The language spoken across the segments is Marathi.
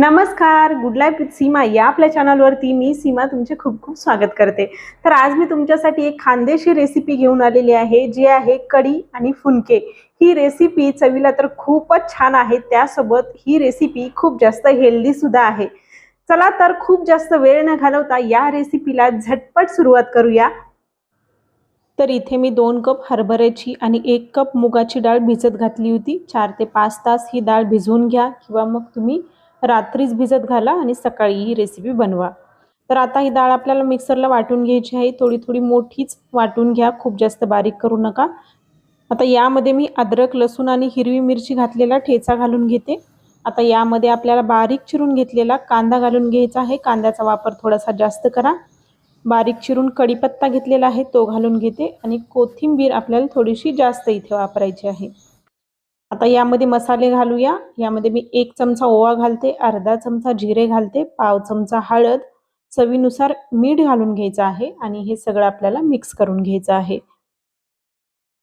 नमस्कार गुड लाईफ विथ सीमा या आपल्या चॅनलवरती मी सीमा तुमचे खूप खूप स्वागत करते. तर आज मी तुमच्यासाठी एक खानदेशी रेसिपी घेऊन आलेली आहे जी आहे कढी आणि फुनके. ही रेसिपी चवीला तर खूपच छान आहे त्यासोबत ही रेसिपी खूप जास्त हेल्दी सुद्धा आहे. चला तर खूप जास्त वेळ न घालवता या रेसिपीला झटपट सुरुवात करूया. तर इथे मी दोन कप हरभऱ्याची आणि एक कप मुगाची डाळ भिजत घातली होती. चार ते पाच तास ही डाळ भिजवून घ्या किंवा मग तुम्ही रात्रीच भिजत घाला आणि सकाळी ही रेसिपी बनवा. तर आता ही डाळ आपल्याला मिक्सरला वाटून घ्यायची आहे. थोडी थोडी मोठीच वाटून घ्या. खूप जास्त बारीक करू नका. आता यामध्ये मी अद्रक लसूण आणि हिरवी मिरची घातलेला ठेचा घालून घेते. आता यामध्ये आपल्याला बारीक चिरून घेतलेला कांदा घालून घ्यायचा आहे. कांद्याचा वापर थोडासा जास्त करा. बारीक चिरून कढीपत्ता घेतलेला आहे तो घालून घेते आणि कोथिंबीर आपल्याला थोडीशी जास्त इथे वापरायची आहे. आता यामध्ये मसाले घालूया. यामध्ये मी एक चमचा ओवा घालते अर्धा चमचा जिरे घालते पाव चमचा हळद चवीनुसार मीठ घालून घ्यायचं आहे आणि हे सगळं आपल्याला मिक्स करून घ्यायचं आहे.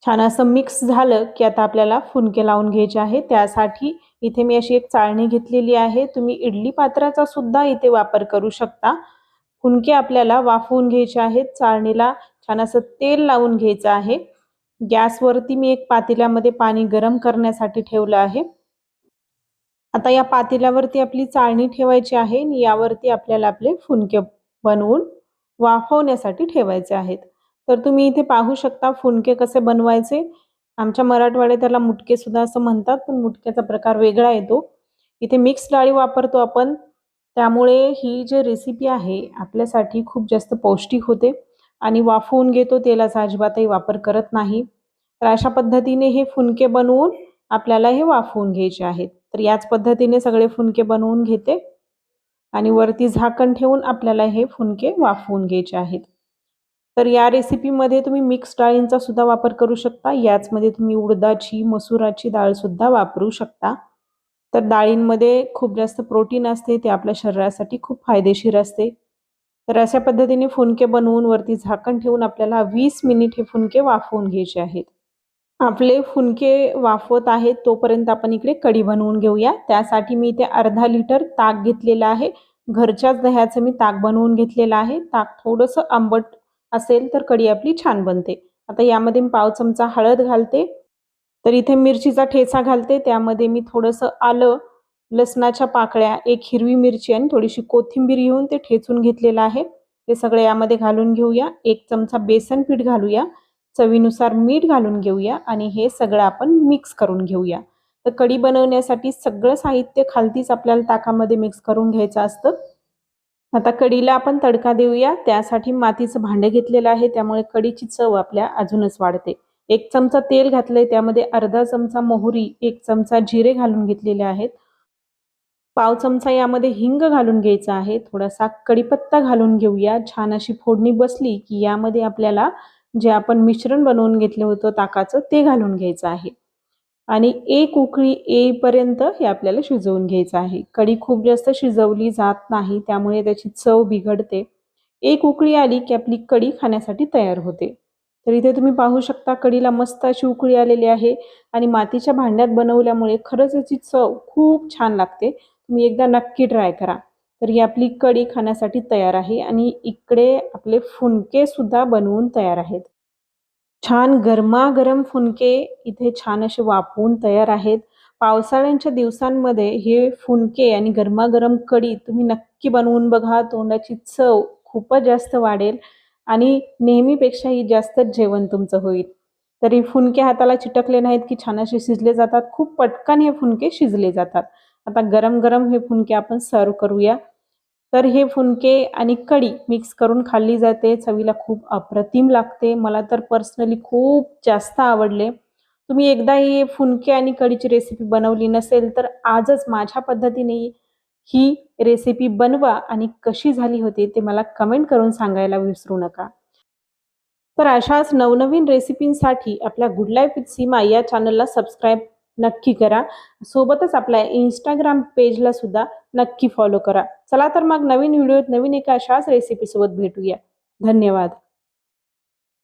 छान असं मिक्स झालं की आता आपल्याला फुनके लावून घ्यायचे आहे. त्यासाठी इथे मी अशी एक चाळणी घेतलेली आहे. तुम्ही इडली पात्राचा सुद्धा इथे वापर करू शकता. फुनके आपल्याला वाफवून घ्यायचे आहेत. चाळणीला छान असं तेल लावून घ्यायचं आहे. गॅसवरती मी एक पातेल्यामध्ये पाणी गरम करण्यासाठी ठेवलं आहे. आता या पातेल्यावरती आपली चाळणी ठेवायची आहे आणि यावरती आपल्याला आपले फुनके बनवून वाफवण्यासाठी ठेवायचे आहेत. तर तुम्ही इथे पाहू शकता फुनके कसे बनवायचे. आमच्या मराठवाड्यात त्याला मुटके सुद्धा असं म्हणतात पण मुटक्याचा प्रकार वेगळा येतो. इथे मिक्स डाळी वापरतो आपण. त्यामुळे ही जी रेसिपी आहे आपल्यासाठी खूप जास्त पौष्टिक होते. आणि वाफवून घेतो तेलाचा अजिबातही वापर करत नाही. तर अशा पद्धतीने हे फुनके बनवून आपल्याला हे वाफवून घ्यायचे आहेत. तर याच पद्धतीने सगळे फुनके बनवून घेते. आणि वरती झाकण ठेवून आपल्याला हे फुनके वाफवून घ्यायचे आहेत. तर या रेसिपीमध्ये तुम्ही मिक्स डाळींचा सुद्धा वापर करू शकता. याचमध्ये तुम्ही उडदाची मसुराची डाळसुद्धा वापरू शकता. तर डाळींमध्ये खूप जास्त प्रोटीन असते ते आपल्या शरीरासाठी खूप फायदेशीर असते. तर अशा पद्धतीने फुनके बनवून वरती झाकण ठेवून आपल्याला वीस मिनिट हे फुनके वाफवून घ्यायचे आहेत. आपले फुनके वाफवत आहेत तोपर्यंत आपण इकडे कढी बनवून घेऊया. त्यासाठी मी इथे अर्धा लिटर ताक घेतलेला आहे. घरच्याच दह्याचं मी ताक बनवून घेतलेलं आहे. ताक थोडंसं आंबट असेल तर कढी आपली छान बनते. आता यामध्ये मी पाव चमचा हळद घालते. तर इथे मिरचीचा ठेचा घालते. त्यामध्ये मी थोडंसं आलं लसणाच्या पाकळ्या एक हिरवी मिरची आणि थोडीशी कोथिंबीर घेऊन ते ठेचून घेतलेलं आहे. ते सगळे यामध्ये घालून घेऊया. एक चमचा बेसन पीठ घालूया. चवीनुसार मीठ घालून घेऊया आणि हे सगळं आपण मिक्स करून घेऊया. तर कढी बनवण्यासाठी सगळं साहित्य खालतीच आपल्याला ताकामध्ये मिक्स करून घ्यायचं असतं. आता कढीला आपण तडका देऊया. त्यासाठी मातीचं भांडं घेतलेलं आहे. त्यामुळे कढीची चव आपल्या अजूनच वाढते. एक चमचा तेल घातलंय. त्यामध्ये अर्धा चमचा मोहरी एक चमचा जिरे घालून घेतलेले आहेत. पाव चमचा यामध्ये हिंग घालून घ्यायचा आहे. थोडासा कडीपत्ता घालून घेऊया. छान अशी फोडणी बसली की यामध्ये आपल्याला जे आपण मिश्रण बनवून घेतलं होतं ताकाचं ते घालून घ्यायचं आहे. आणि एक उकळी येईपर्यंत हे आपल्याला शिजवून घ्यायचं आहे. कढी खूप जास्त शिजवली जात नाही त्यामुळे त्याची चव बिघडते. एक उकळी आली की आपली कढी खाण्यासाठी तयार होते. तर इथे तुम्ही पाहू शकता कढीला मस्त अशी उकळी आलेली आहे आणि मातीच्या भांड्यात बनवल्यामुळे खरंच याची चव खूप छान लागते. तुम्ही एकदा नक्की ट्राय करा. तर ही आपली कढी खाण्यासाठी तयार आहे आणि इकडे आपले फुनके सुद्धा बनवून तयार आहेत. छान गरमागरम फुनके इथे छान असे वापरून तयार आहेत. पावसाळ्यांच्या दिवसांमध्ये हे फुनके आणि गरमागरम कढी तुम्ही नक्की बनवून बघा. तोंडाची चव खूपच जास्त वाढेल आणि नेहमीपेक्षाही जास्तच जेवण तुमचं होईल. तरी फुनके हाताला चिटकले नाहीत की छान असे शिजले जातात. खूप पटकन हे फुनके शिजले जातात. आता गरम गरम हे फुनके आपण सर्व करूया. तर हे फुनके आणि कढी मिक्स करून खाल्ली जाते. चवीला खूप अप्रतिम लागते. मला तर पर्सनली खूप जास्त आवडले. तुम्ही एकदा ही फुनके आणि कढीची रेसिपी बनवली नसेल तर आजच माझ्या पद्धतीने ही रेसिपी बनवा आणि कशी झाली होती ते मला कमेंट करून सांगायला विसरू नका. तर अशाच नवनवीन रेसिपींसाठी आपल्या गुड लाईफ विथ सीमा या चॅनलला सबस्क्राईब नक्की करा. सोबतच आपल्या इंस्टाग्राम पेजला सुद्धा नक्की फॉलो करा. चला तर मग नवीन व्हिडिओत नवीन एका अशाच रेसिपीसोबत भेटूया. धन्यवाद.